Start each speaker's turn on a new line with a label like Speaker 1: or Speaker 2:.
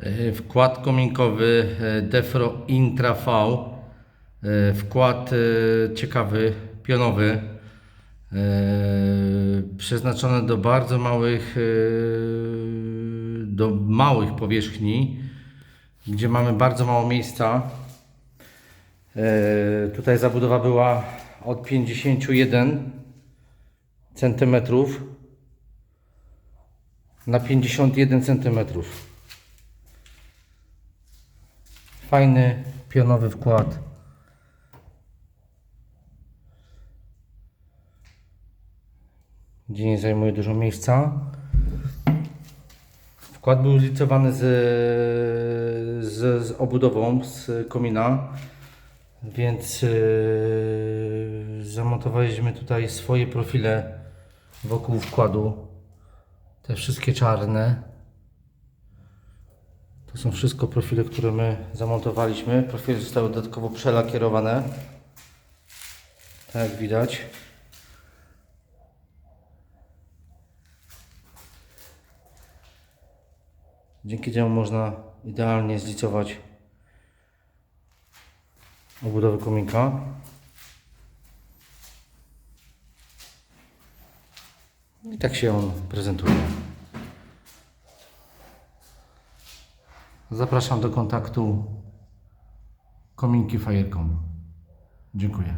Speaker 1: E, Wkład kominkowy e, Defro Intra V. E, Wkład ciekawy, pionowy. Przeznaczony do bardzo małych, do małych powierzchni, gdzie mamy bardzo mało miejsca. Tutaj zabudowa była od 51 centymetrów na 51 centymetrów. Fajny pionowy wkład. Gdzie nie zajmuje dużo miejsca. Wkład był zlicowany z, z, z obudową, z komina, więc yy, zamontowaliśmy tutaj swoje profile wokół wkładu. Te wszystkie czarne. To są wszystko profile, które my zamontowaliśmy. Profile zostały dodatkowo przelakierowane. Tak jak widać. Dzięki temu można idealnie zlicować obudowę kominka. I tak się on prezentuje. Zapraszam do kontaktu Kominki. Dziękuję.